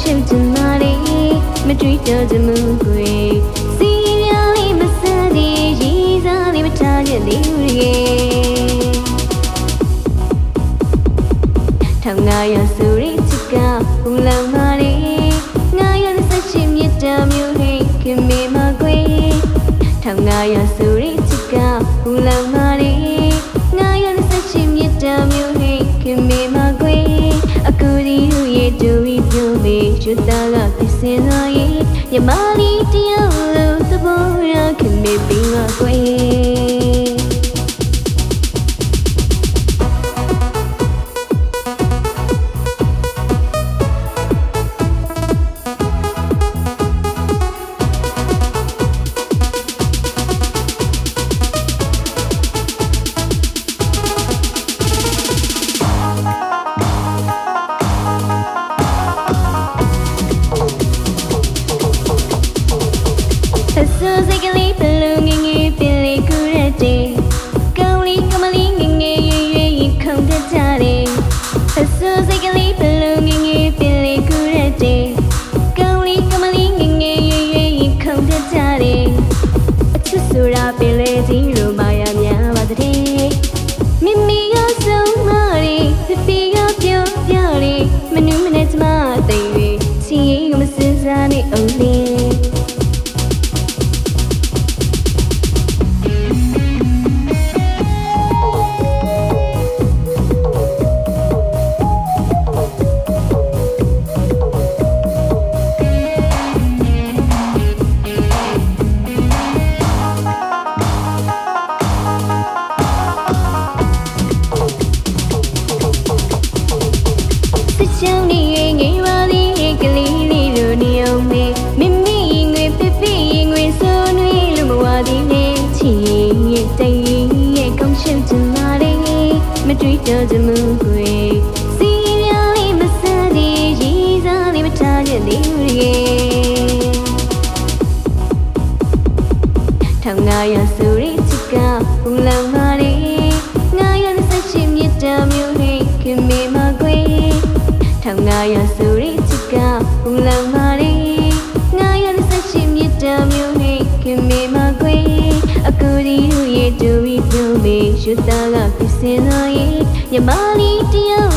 ချစ်ချင်ပါလေမတွေ့တော့ချင်မှုကိုစီးရလေးမစမ်းသေးရီစားလေးမထားရသေးဘူးရေထောင်ငါရစူရိချစ်ကဘုံလောင်ပါလေငါရဆက်ချင်မြတ်တမျိုးဟိခင်မေမကွေထောင်ငါရစူရိချစ်ကဘုံလောင်ပါလေ အဆူစိတ်ကလေးဘ မတွေ့တော့ချင်မှုကွယ်စီရလေးမစတဲ့ရီစားလေးမထားချက်သေးဘူးရေထောင်ငါရဆူရီချစ်ကဘူလံမာရီငါရဆက်ချင်မြတ်တမျိုးဟိခင်မေမကွယ်ထောင်ငါရဆူရီချစ်ကဘူလံမာရီငါရဆက်ချင်မြတ်တမျိုးဟိခင်မေမကွယ်အခုဒီလူရဲ့ဒူဝီပြုံးမေရှုတာကပြစင်သွားရဲ့ ယမလီတယော